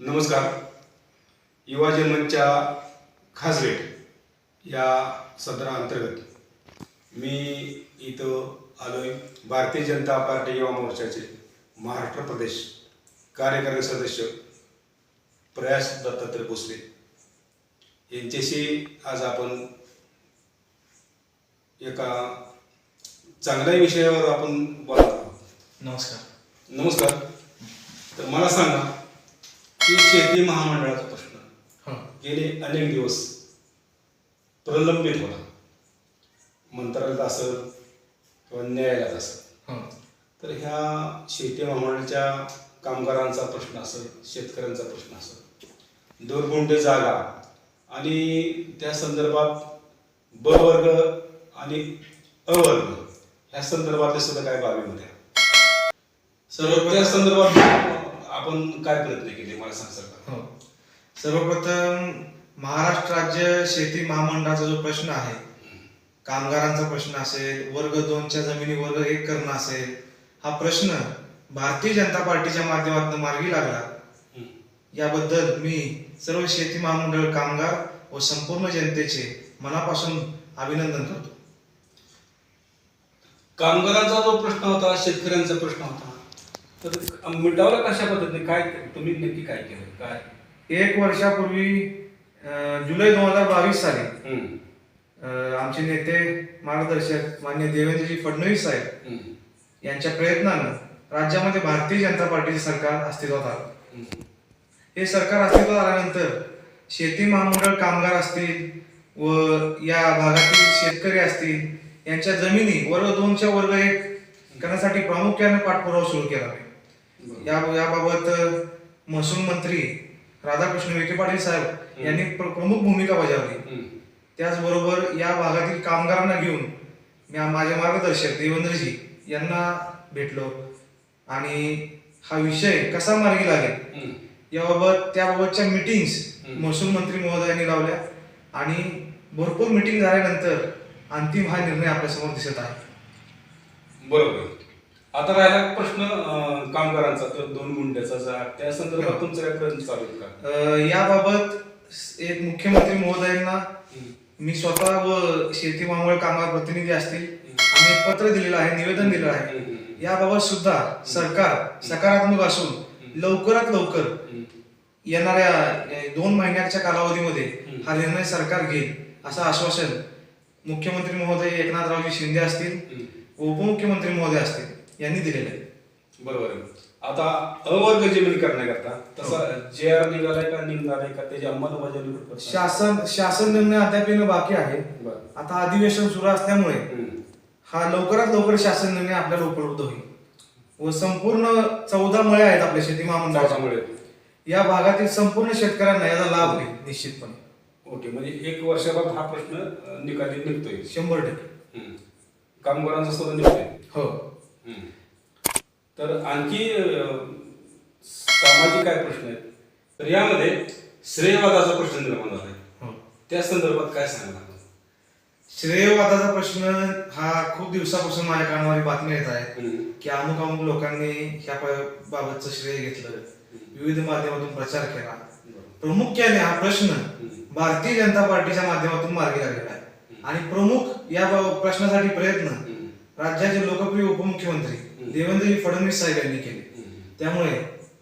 नमस्कार. युवा जनमंचच्या खास भेट या सदराअंतर्गत मी इथं आलोय. भारतीय जनता पार्टी युवा मोर्चाचे महाराष्ट्र प्रदेश कार्यकारी सदस्य प्रयास दत्तात्रय भोसले. यांच्याशी आज आपण एका चांगल्या विषयावर आपण आहोत. नमस्कार. नमस्कार. तर मला सांगा की शेती महामंडळाचा प्रश्न. गेले अनेक दिवस प्रलंबित होता. मंत्रालयात असेल किंवा न्यायालयात असेल हां. तर ह्या शेती महामंडळाच्या कामगारांचा प्रश्न असेल शेतकऱ्यांचा प्रश्न असेल दोन गुंठे जागा आणि त्या संदर्भात ब वर्ग आणि अ वर्ग ह्या संदर्भातल्या सुद्धा काय बाबी होत्या सर्वप्रथम त्या संदर्भात आपण काय प्रयत्न केले? मला सांगसाल का हो. सर्वप्रथम महाराष्ट्र राज्य शेती महामंडळाचा जो प्रश्न आहे कामगारांचा प्रश्न असेल वर्ग दोनच्या जमिनी वर्ग एक करणं असेल हा प्रश्न भारतीय जनता पार्टीच्या माध्यमातून मार्गी लागला. याबद्दल मी सर्व शेती महामंडळ कामगार व संपूर्ण जनतेचे मनापासून अभिनंदन करतो. कामगारांचा जो प्रश्न होता शेतकऱ्यांचा प्रश्न होता तर मिटावला कशा पद्धतीने काय तुम्ही नक्की काय केलं काय एक वर्षापूर्वी जुलै दोन हजार बावीस साली आमचे नेते मार्गदर्शक मान्य देवेंद्रजी फडणवीस साहेब. यांच्या प्रयत्नानं राज्यामध्ये भारतीय जनता पार्टीचे सरकार अस्तित्वात आलं. हे सरकार अस्तित्वात आल्यानंतर शेती महामंडळ कामगार असतील व या भागातील शेतकरी असतील यांच्या जमिनी वर्ग दोनच्या वर्ग एक करण्यासाठी प्रामुख्याने पाठपुरावा सुरू केला. या याबाबत महसूल मंत्री राधाकृष्ण विखे पाटील साहेब यांनी प्र- प्रमुख भूमिका बजावली. त्याचबरोबर या भागातील कामगारांना घेऊन मी माझे मार्गदर्शक देवेंद्रजी यांना भेटलो. आणि हा विषय कसा मार्गी लागेल. याबाबत त्याबाबतच्या मीटिंग्स. महसूल मंत्री महोदयांनी लावल्या. आणि भरपूर मीटिंग झाल्यानंतर अंतिम हा निर्णय आपल्यासमोर दिसत आहे. बरोबर. आता राहिला प्रश्न अं, कामगारांचा तर दोन गुंठ्याचा जा त्या संदर्भात तुमचं काय प्रयत्न चालू आहेत का अ, याबाबत एक मुख्यमंत्री महोदयांना हम्म. मी स्वतः व शेती महामंडळ कामगार प्रतिनिधी असतील आम्ही एक पत्र दिलेलं आहे निवेदन दिलेलं आहे हम्म. याबाबत सुद्धा सरकार सकारात्मक असून लवकरात लवकर हम्म. येणाऱ्या अ, दोन महिन्याच्या कालावधीमध्ये हम्म. हा निर्णय सरकार घेईल असं आश्वासन मुख्यमंत्री महोदय एकनाथरावजी शिंदे असतील हम्म. उपमुख्यमंत्री महोदय असतील यांनी दिलेलं आहे बरोबर आहे. आता अवर्ग जमीन करण्याकरता तसा जे आर निघालाय का निघालाय का त्याची अंमलबजावणी? शासन शासन निर्णय अद्याप येणं बाकी आहे. बरं. आता अधिवेशन सुरू असल्यामुळे हम्म. हा लवकरात लवकर शासन निर्णय आपल्याला उपलब्ध होईल. व संपूर्ण चौदा मळे आहेत आपल्या शेती महामंडळाच्या. त्याच्यामुळे या भागातील संपूर्ण शेतकऱ्यांना याचा लाभ होईल निश्चितपणे. ओके म्हणजे एक वर्षाबाद हा प्रश्न अं, निकाली निघतोय. शंभर टक्के. हम्म. कामगारांचा सुद्धा निघतोय. हो. तर आणखी सामाजिक काय प्रश्न आहेत? तर यामध्ये श्रेयवादाचा प्रश्न निर्माण झालाय. हो. त्या संदर्भात काय सांगणार श्रेयवादाचा प्रश्न हा खूप दिवसापासून माझ्या कानावर बातमी येत आहे. की अमुक अमुक लोकांनी ह्या बाबतचं श्रेय घेतलं. विविध माध्यमातून प्रचार केला. प्रामुख्याने हा प्रश्न भारतीय जनता पार्टीच्या माध्यमातून मार्गी लागलेला आहे. आणि प्रमुख या प्रश्नासाठी प्रयत्न. राज्याचे लोकप्रिय उपमुख्यमंत्री. देवेंद्रजी फडणवीस साहेब यांनी केले. त्यामुळे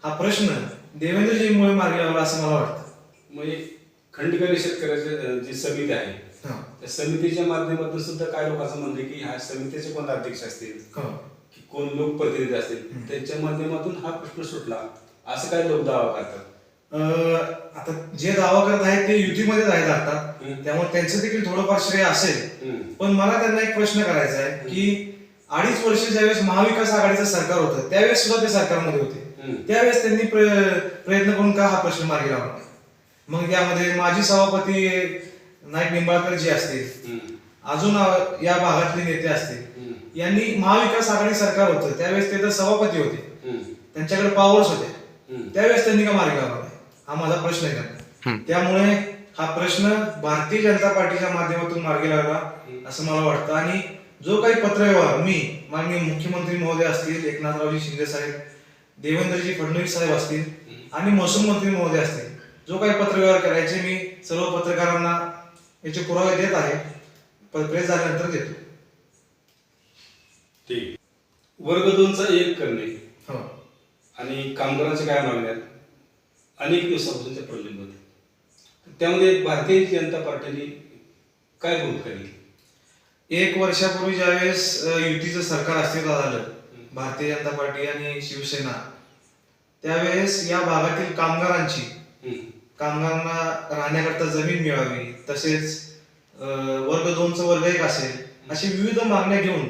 हा प्रश्न देवेंद्रजीमुळे मार्गी लागला असं मला वाटतं. म्हणजे खंडकरी शेतकऱ्याचे जी समिती आहे. त्या समितीच्या माध्यमातून सुद्धा काय लोकांचं म्हणणं आहे की ह्या समितीचे कोण अध्यक्ष असतील? कोण लोकप्रतिनिधी असतील? त्यांच्या माध्यमातून हा प्रश्न सुटला. असं काय लोक दावा करतात. आता जे दावा करत आहेत ते युतीमध्येच आहेत आता. त्यामुळे त्यांचं देखील थोडंफार श्रेय असेल. पण मला त्यांना एक प्रश्न करायचा आहे की अडीच वर्ष ज्यावेळेस महाविकास आघाडीचं सरकार होतं त्यावेळेस सुद्धा ते सरकारमध्ये होते. त्यावेळेस त्यांनी प्र- प्रयत्न करून का हा प्रश्न मार्गी लावला नाही? मग यामध्ये माजी सभापती नाईक निंबाळकर जी असतील. अजून या भागातले नेते असतील. यांनी महाविकास आघाडी सरकार होतं त्यावेळेस ते तर सभापती होते. त्यांच्याकडे पॉवर्स होते. त्यावेळेस त्यांनी का मार्गी लावला हा माझा प्रश्न आहे त्यामुळे हा प्रश्न भारतीय जनता पार्टीच्या माध्यमातून मार्गी लागला असं मला वाटतं. आणि जो काही पत्रव्यवहार मी माननीय मुख्यमंत्री महोदय असतील एकनाथरावजी शिंदे साहेब देवेंद्रजी फडणवीस साहेब असतील आणि महसूल मंत्री महोदय असतील जो काही पत्रव्यवहार करायचे मी सर्व पत्रकारांना याचे पुरावे देत आहे प- प्रेस झाल्यानंतर देतो. ठीक. वर्ग दोनचा एक करणे. हो. आणि कामगारांच्या काय मागण्या आहेत? अनेक दिवसापासून ते प्रलंबित आहेत. त्यामध्ये भारतीय जनता पार्टीने काय भूमिका घेतली एक वर्षापूर्वी ज्यावेळेस युतीचं सरकार अस्तित्वात आलं भारतीय जनता पार्टी आणि शिवसेना त्यावेळेस या भागातील कामगारांची. कामगारांना राहण्याकरता जमीन मिळावी तसेच वर्ग दोनचं वर्ग एक असेल अशी विविध मागण्या घेऊन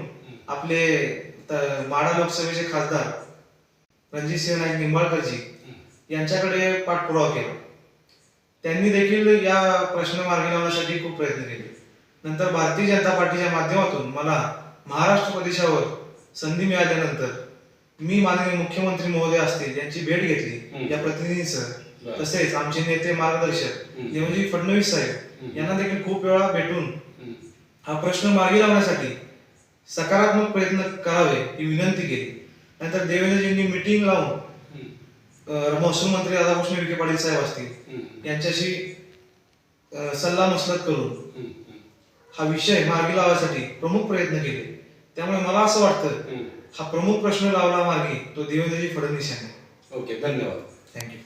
आपले माढा लोकसभेचे खासदार रणजितसिंह नाईक निंबाळकरजी यांच्याकडे पाठपुरावा केला त्यांनी देखील या प्रश्न मार्गी लावण्यासाठी खूप प्रयत्न केले नंतर भारतीय जनता पार्टीच्या माध्यमातून मला महाराष्ट्र प्रदेशावर संधी मिळाल्यानंतर मी माननीय मुख्यमंत्री महोदय असतील यांची भेट घेतली. या प्रतिनिधींसह. तसेच आमचे नेते मार्गदर्शक. देवजी फडणवीस साहेब. यांना देखील खूप वेळा भेटून. हा प्रश्न मार्गी लावण्यासाठी सकारात्मक प्रयत्न करावे ही विनंती केली नंतर देवेंद्रजींनी मिटिंग लावून महसूल मंत्री राधाकृष्ण विखे पाटील साहेब असतील. यांच्याशी सल्ला मसलत करून. हा विषय मार्गी लावण्यासाठी प्रमुख प्रयत्न केले त्यामुळे मला असं वाटतं. हा प्रमुख प्रश्न लावला मार्गी तो देवेंद्रजी फडणवीस यांनी ओके धन्यवाद थँक्यू